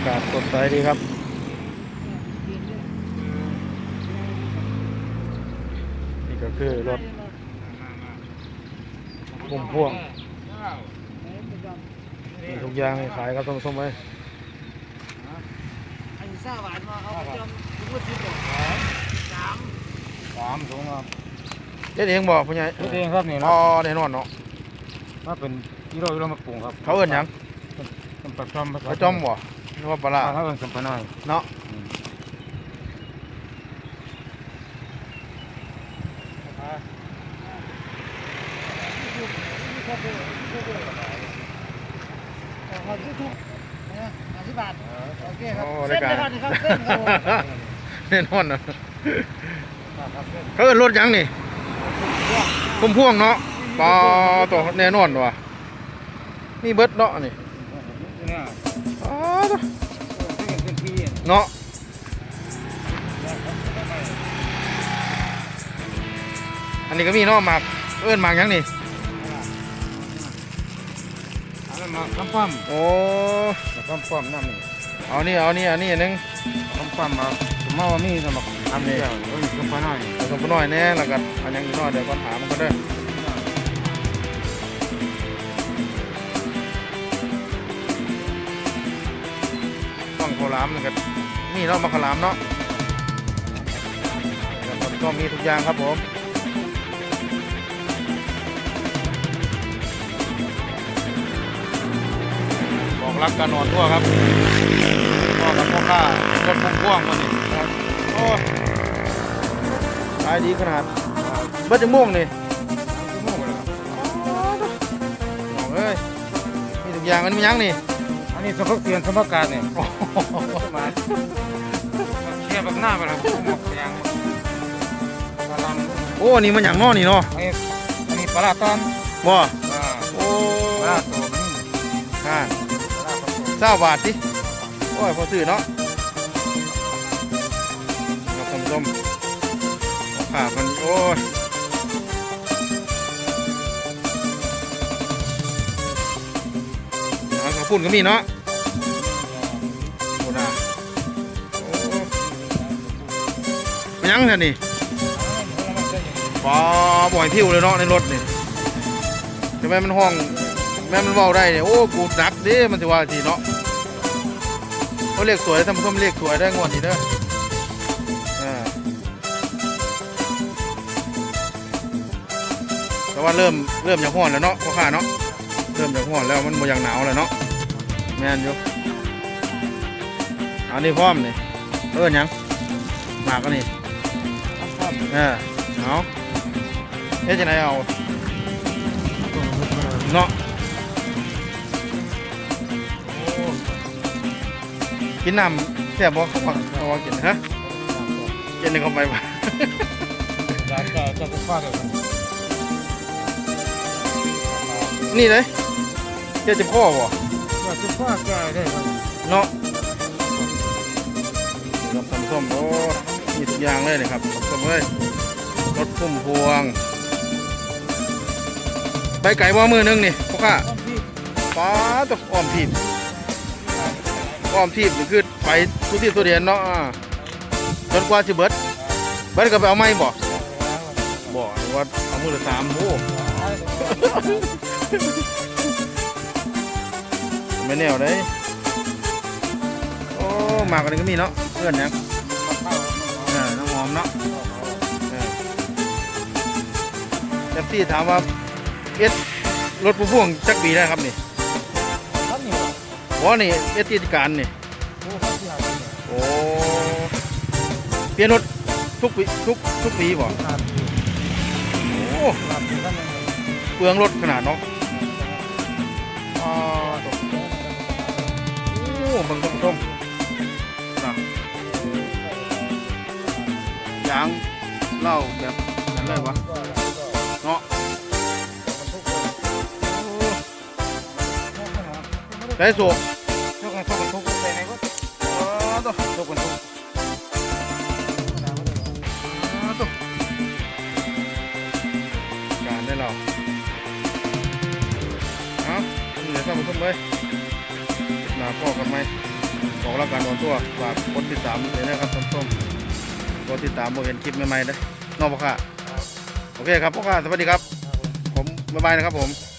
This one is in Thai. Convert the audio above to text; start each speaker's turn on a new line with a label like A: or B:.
A: ากาศสดใสดีครับ นี่ก็คือรถพุ่มพ่วงมีทุกอย่างให้ขายครับท่านผู้ชมเอ้ย
B: อันนี้ซาหวานมาเอาไปจำทุกวันที่บอกสาม
C: สามถุงครับ
A: เจ๊เองบอกพ่อใหญ่
C: พูดเองครับนี่
A: อ๋
C: เนาะ
A: อแน่นอนเนาะ
C: ถ้าเป็นกิโลกิโลมาปรุงครับ
A: เขาเอิ้นหยัง
C: เป็นปลาจอม
A: เขาจอมบ่ หรือว่าปลาร้า
C: เขาเอิ้นสัมปะน้อย
A: เนาะ
B: เอาที่ทุกนะห้าสิบบาทโอเคครับ
A: โอ้
B: เส้
A: ราย
B: น
A: การ
B: เดียวกันนะครับเส้นครับผม
A: แน่นอนเนาะ
C: ครับเส้น
A: เขาเอิ้นรถหยังนี่พุ่มพ่วงเนาะปลาตัวแน่นอนว่ะมีเบิดเนาะนี่
C: เนี่ย
A: อ๋อตัว
C: เนเนาะ
A: อันนี้ก็มีเนาะหมากเอิ้อนหมากยังนี่
C: นนั้นมาคำปั้ม
A: โอ้
C: มาคำปั้มน้ำนี่
A: เอานี่เอานี่อันนี้อันนึง
C: คำปั้มมาสมมติว่ามีสมัครทำเดียวเอ้ยสัมน้อย
A: ผสมไปหน่อยแน่แล้วก็อันยังอีกหน่อยเดี๋ยวก่อนถามมันก็ได้ ข้าวหลามนี่ก็นี่เนาะมะขามหลามเนาะแล้วก็มีทุกอย่างครับผมบอกรักกันนอนทั่วครับพ่อกับพ่อข้ารถพุ่งพ่วงคนนี้ครับโอ้ยขายดีขนาดเบิดจะม่วงนี่
C: ชั่วงเลยครับ
A: น้องเอ้ยมีทุกอย่างมันมียังนี่
C: อันนี้สมพักเตียนสมพักการเนี่ยมาเทียบกับหน้าไปแล้วหมกยางปลาลำ
A: โอ้อันนี่มันหยังเนอนี่เนาะ
C: อันนี้อันนี้ปลาลาตอน
A: บ่
C: อ่า
A: โอ้
C: ปลาลาตัวมันนี่
A: ฮ่า
C: ปลาลาตัว
A: เจ้าบาทดิโอ้ยพอซื้อเนาะมาทำส้มเอาขาพันโอ้ย ปุ้นก็มีเนาะโอ้น่าโอ้มันหยังเท่านี่ปลาบ่อยพิวเลยเนาะในรถนี่ทำไมมันห้องแม่มันเว้าได้เนี่ยโอ้กูหนักเดิมันสิว่าทีเนาะเขาเรียกสวยท่านผู้ชมเรียกสวยได้งวดนี้เด้ออ่าแต่ว่าเริ่มเริ่มจากห้อนแล้วเนาะพ่อข้าเนาะเริ่มจากห้อนแล้วมันบ่อย่างหนาวแล้วเนาะ แม่นอยู่อันนี้พร้อมนี่เอิ้นหยังหมากอันนี้เออเอาเฮ็ดจังไดเอาเนาะกินน้ำแซ่บบ่เขาบอกเขาบอกกินฮะกินหนึ่งเข้าไปบ่
C: จะจะจะจะฟาดเลย
A: นี่เลยเจ้าจะพ่อบ่
C: จะจะฟาดแกได้ครับ
A: เนาะกับทำส้มโอ้มีทุกอย่างเลยนะครับทำส้มเลยรถพุ่มพวง ไปไก่บ่มือหนึงนี่พ่อข้าป้าตกอ้อมทีบอ้อมทีบนี่คือไปทุกที่ตัวเดียนเนาะจนกว่าสิเบิดเบิดก็ไปเอาไม้บ่บ่อว่าเอามือละสามโอ้ ไม่แนวได้โอ้หมากอันนี้ก็มีเนาะเพื่อนเนี่ยเออน้องหอมเนาะเออแท็กซี่ถามว่าเอสรถผู้พ่วงจักปีได้ครับนี่
C: ท่านนี่
A: ว่านี่เอสที่การนี่
C: โอ้ท่านที่หา
A: โอ้เปลี่ยนรถทุกปีทุกทุกปีบ่
C: ครับ
A: โอ้
C: ครับท่าน
A: เปลืองรถขนาดเนาะ ล้าแบบนั้นเลยวะเนาะได้สูบ
C: ทุกคนทุกคนทุกคนไปไหนก็
A: อ๋อตัว
C: ทุกคนทุก
A: ตัวการได้เราเอาเหลือสามคนเลยหนาพ่อกันไหมขอของรายการโดนตัวฝากกดติดตามเลยนะครับท่านผู้ชมกดติดตามบ่เห็นคลิปใหม่ๆเด้อ นอกพ่อค่ะโอเคครับพ่อค่ะสวัสดีครับ ผมบ๊ายบายนะครับผม